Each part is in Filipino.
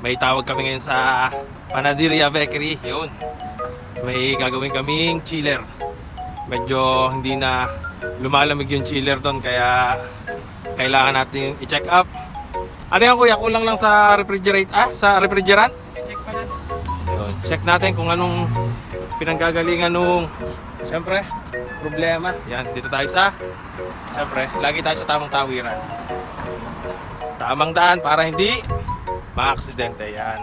May tawag kami ngayon sa Panaderia Bakery. Yun. May gagawin kaming chiller. Medyo hindi na lumalamig yung chiller doon kaya kailangan natin i-check up. Ano yan kuya? Kulang lang sa refrigerate ah? Sa refrigerant? Check pa natin. Yun. Check natin kung anong pinanggagalingan nung Siyempre, problema. Yan, dito tayo sa Siyempre, lagi tayo sa tamang tawiran. Tamang daan para hindi maaksidente yan.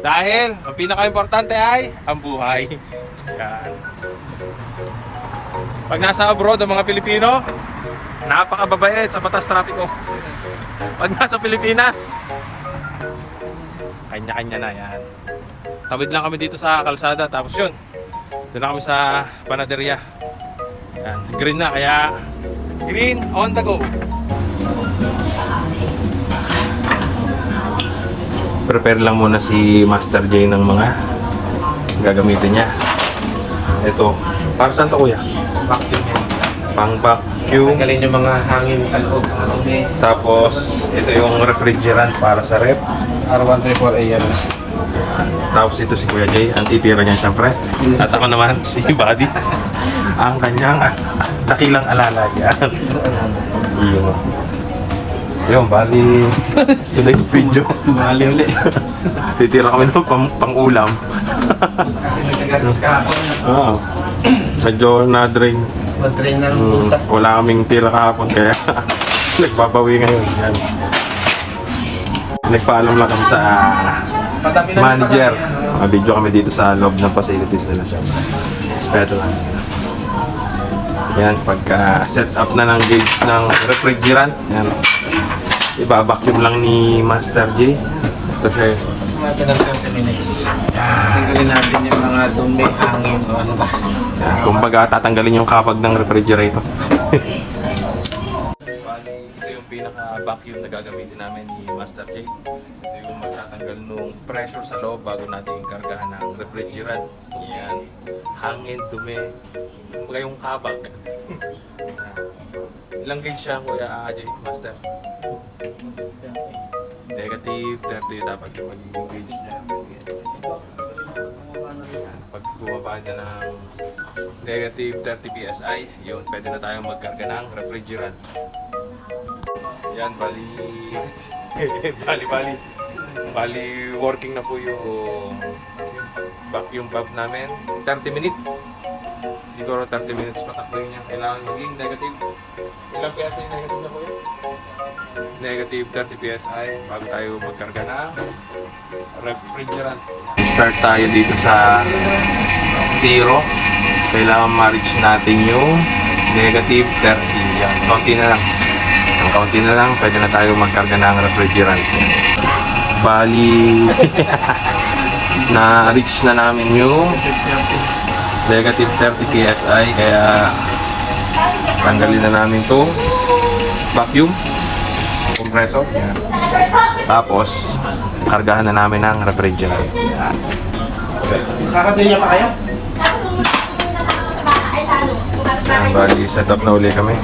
Dahil, ang pinaka-importante ay ang buhay. Yan. Pag nasa abroad ang mga Pilipino, napakababait sa batas trapiko. Pag nasa Pilipinas, kanya-kanya na yan. Tawid lang kami dito sa kalsada tapos yun. Doon na kami sa panaderia. Yan, green na kaya green on the go. Prepare lang muna si Master J ng mga gagamitin niya. Ito, para saan to kuya? Vacuum yan. Pang vacuum. Tanggalin yung mga hangin sa loob. Tapos, ito yung refrigerant para sa rep. R134A yan. Tapos ito si Kuya Jay, ang titira niya siyempre. At ako naman si Buddy, ang kanyang dakilang alala niya. Yun. Yun, bali, today's video. Mali uli. Titira kami ng pang, pang-ulam. Kasi nagkagastos kahapon. Oo. Medyo na-drain. Mag-drain ng Mm, pusa. wala kaming tira kahapon kaya nagbabawi ngayon. Yan. Nagpaalam lang kami sa na manager. padami yan, oh. Mga video kami dito sa loob ng facilities nila siya. Respeto lang. Yan, pagka set up na ng gauge ng refrigerant, yan. Iba-vacuum lang ni Master J. Kasi, Natin ng 30 minutes. Tanggalin natin yung mga dumi, hangin o ano ba. kumbaga tatanggalin yung kapag ng refrigerator. Bali, ito yung pinaka-vacuum na gagamitin namin ni Master J. Ito yung magtatanggal nung pressure sa loob bago natin kargahan ng refrigerant. Yan. Hangin, dumi. Kumbaga yung kabag. Ilang gauge siya, Kuya AJ, Master? Negative 30 dapat yung magiging gauge niya. Pag bumaba niya ng negative 30 PSI, yun, pwede na tayong magkarga ng refrigerant. Yan, bali, bali, bali, bali, working na po yung vacuum valve namin. 30 minutes. Siguro 30 minutes patakbo yun yan. Kailangan maging negative. Ilang PSI negative na po yun? Negative 30 PSI bago tayo magkarga ng refrigerant. Start tayo dito sa zero. Kailangan ma-reach natin yung negative 30. Yan, konti na lang. Ang kaunti na lang, pwede na tayo magkarga ng refrigerant. Bali, na-reach na namin yung negative 30 PSI kaya tanggalin na namin to vacuum compressor yan. tapos kargahan na namin ng refrigerant yan. Kakatiya pa kayo? Yan, bali set up na uli kami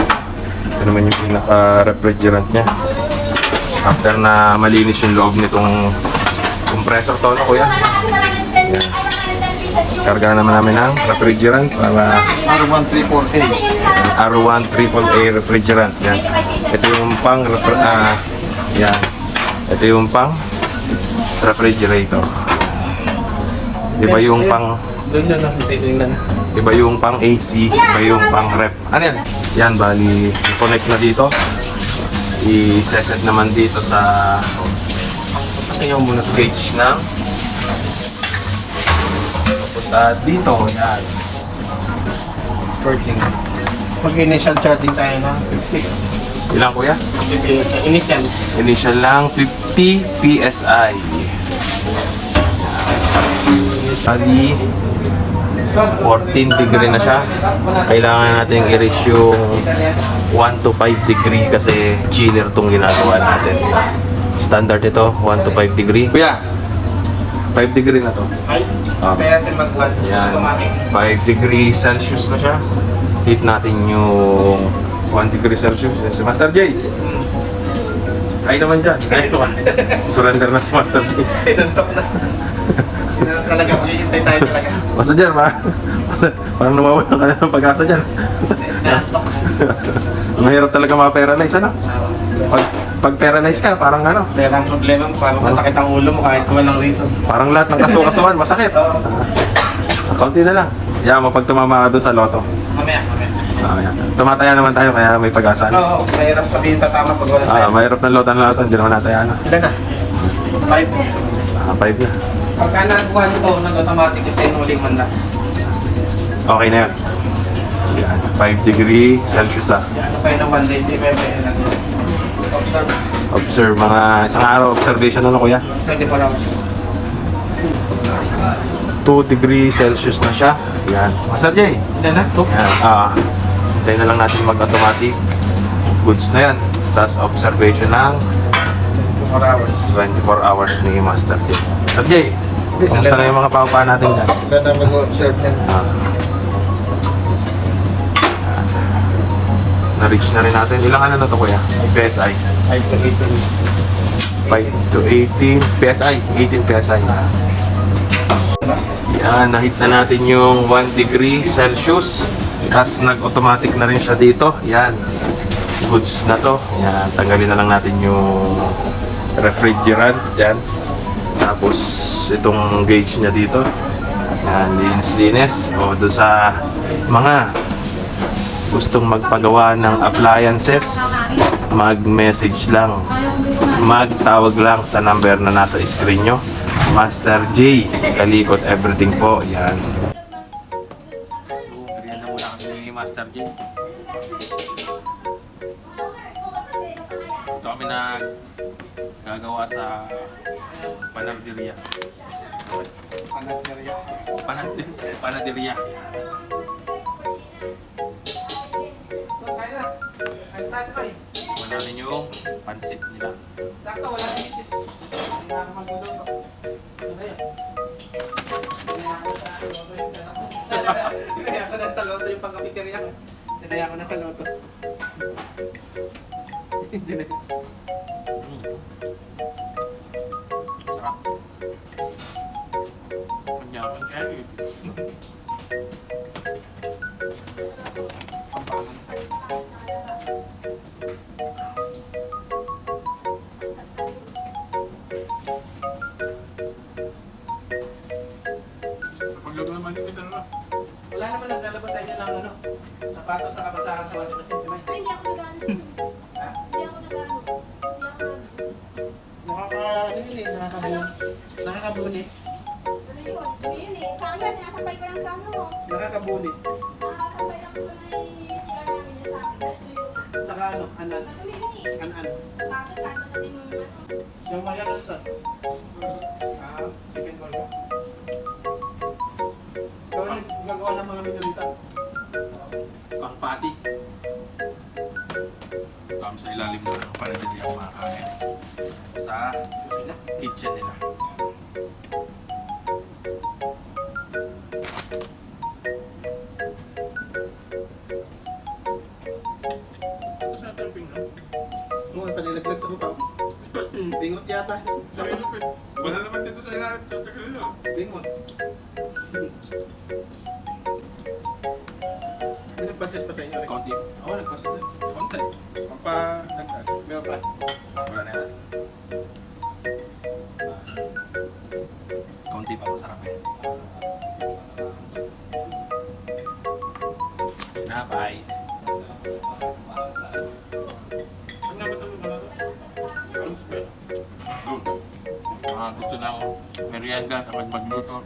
ito naman yung pinaka refrigerant nya after na malinis yung loob nitong compressor to na kuya kargahan naman namin ng refrigerant para R134A. R1 triple A refrigerant. Yan. Ito yung pang ah, yan. Ito yung pang refrigerator. Iba yung pang Doon na lang, titingnan. iba yung pang AC, iba yung pang rep. Ano yan? Yan bali connect na dito. I-set naman dito sa kasi yung muna gauge ng punta dito. Yan. Working. Mag-initial charging tayo na 50. Ilang kuya? Sa initial. Initial lang 50 PSI. Bali, 14 degree na siya. Kailangan natin i-reach yung 1 to 5 degree kasi chiller tong ginagawa natin. Standard ito, 1 to 5 degree. Kuya, 5 degree na to. Ay, Ah. kaya natin mag-1. Yan, Automatic. 5 degree Celsius na siya. Heat natin yung 1 degree Celsius. Si Master J. Ay naman dyan. Ay naman. Surrender na si Master J. Pinantok na. Na talaga, maghihintay tayo talaga. Basta dyan, ma. Parang nawawala ka na ng pag-asa dyan. Mahirap talaga ma-paralyze, ano? Pag, pag paralyze ka, parang ano, Pero ang problema mo, parang sasakit ang ulo mo kahit walang reason. parang lahat ng kasukasuan, masakit. Oo. Kaunti na lang. Yan mo, pag tumama ka doon sa loto. Mamaya, mamaya. Ah, yan. Tumataya naman tayo, kaya may pag-asa. Oo, mahirap sabihin tatama pag walang Ah, tayo. mahirap ng loto ng loto, hindi naman nataya na. Ilan na? Five. Ah, five na. Pagka nakuha nyo to, nag-automatic yung tinuling man na. Okay na yan. Yan, 5 degree Celsius ah. Yan, ano pa yun ng one day, yun lang. Observe. Observe, mga isang araw observation ano kuya? 24 hours. 2 degree Celsius na siya. Yan. Master J. Ilan na? Two. Yan. Ah, hintayin na lang natin mag-automatic. Goods na yan. Tapos observation ng 24 hours. 24 hours ni Master J. Master J, Hindi, kumusta na na. yung mga paupa natin dyan? Ilan na mag-observe niyan? Ah. Na-reach na rin natin. Ilang ano na to kuya? PSI? 5 to 5 to 18 PSI. 18 PSI. 18. Yan, nahit na natin yung 1 degree Celsius. Tapos nag-automatic na rin siya dito. Yan. Goods na to. Yan, tanggalin na lang natin yung refrigerant. Yan. Tapos itong gauge niya dito. Yan, linis-linis. O doon sa mga gustong magpagawa ng appliances, mag-message lang. Magtawag lang sa number na nasa screen nyo. Master J, Kalikot Everything po. Yan. Master J. Ito kami na gagawa sa Panaderia. Pangat niya rin. Panad Panaderia. Tayo pa eh. Wala rin yung pansit nila. Sakto, wala si misis. Hindi na ako magluluto. Ano na yun? Tinaya ko na sa loto yung pera ko. Tinaya ko na sa loto pangkapiterya Wala naman naglalabas sa inyo ng ano, sapatos sa kabasahan sa washing machine. Timay. Ay, hindi ako nag-ano. Ha? Hindi ako nag-ano. Hindi ako nag- Nakaka, ano yun eh, nakakabuni. Nakakabuni. Ano yun? Yun eh. Sa akin kasi nasabay ko lang sa ano. Nakakabuni. Nakakasabay lang sa may CR namin niya sa akin. Saka ano, anan. ano yun eh. An-an. Tapos ano sa din yung ano. Yung maya lang sa. Sa ilalim ng panaderia ang mga kain. Sa Sila. kitchen nila. Ito sa tamping no? Oo, panilaglag ko pa. Bingot yata. Wala naman dito sa ilalim sa. Bingot. Nagpasit pa sa inyo. Rick? Konti. Ako nagpasit na. Konti. Pampa, nagdag. Meron pa. Wala na yan. Konti pa masarap eh. Na, bye. Ang nga ba ito? Ano ito? Ba? Good. Mga gusto ng merienda kapag magluto.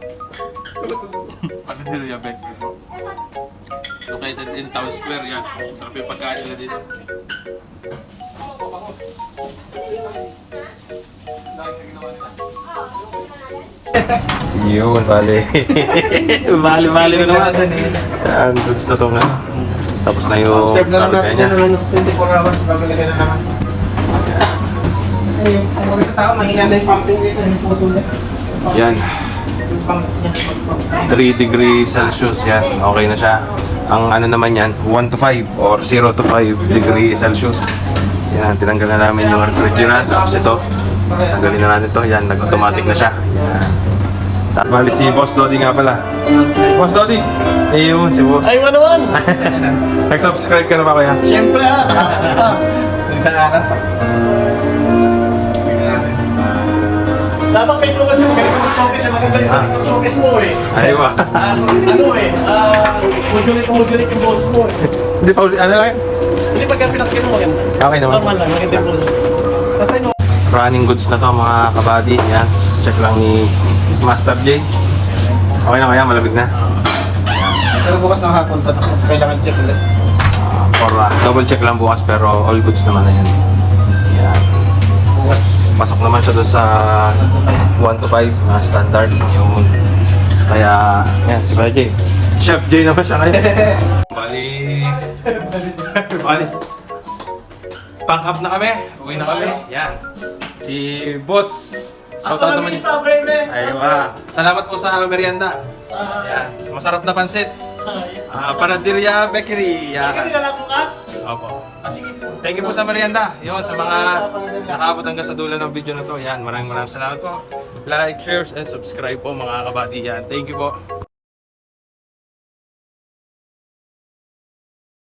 Panaderia Bakery po. Located in Town Square yan. Sarap yung pagkain nila dito. Yun, bali. bali, bali na naman. Ang goods na to nga. Tapos na yung Observe na lang natin yan ng ano, 24 hours bago na naman. Kasi kung mga sa tao, mahina na yung pumping dito, yung puto na. Yan. Yung pump niya, pump. 3 degree Celsius yan. Okay na siya. Ang ano naman yan, 1 to 5 or 0 to 5 degree Celsius. Yan, tinanggal na namin yung refrigerant. Tapos ito, tanggalin na natin to. Yan, nag-automatic na siya. Yan. Bali si Boss Dodi nga pala. Boss Dodi! Eh yun, si Boss. Ay, ano naman? Nag-subscribe ka na ba kaya? Siyempre ah. Isang araw pa. Dapat kay Lucas yung ng focus yung maganda yung focus mo eh. Ay ba? Ah, ano eh, ah, modulate modulate yung boss mo eh. Hindi pa ano lang? Hindi pagka pinakita mo maganda. Okay naman. Normal lang, maganda yung boss. Kasi ano, Running goods na to mga kabady. Yan. Check lang ni Master J. Okay na kaya? Malabig na? pero bukas ng hapon pa, kailangan check ulit. Or uh, double check lang bukas pero all goods naman na yan. Yan. Bukas. Pasok naman siya doon sa 1 to 5 uh, standard. Yung kaya, yan, si Kuya J. Chef J naman siya ngayon. Bali. Bali. Pack up na kami. Uwi na kami. Yan. Si Boss. Shoutout naman. sa Breme. Aywa. Salamat po sa merienda. Yan. Masarap na pansit. Ah, Panaderia Bakery. Yan. Yan. nila bukas. Opo. Ah. Thank you po sa merienda. Yun, sa mga nakaabot hanggang sa dulo ng video na to. Yan, maraming maraming salamat po. Like, shares, and subscribe po mga kabady. Yan, thank you po.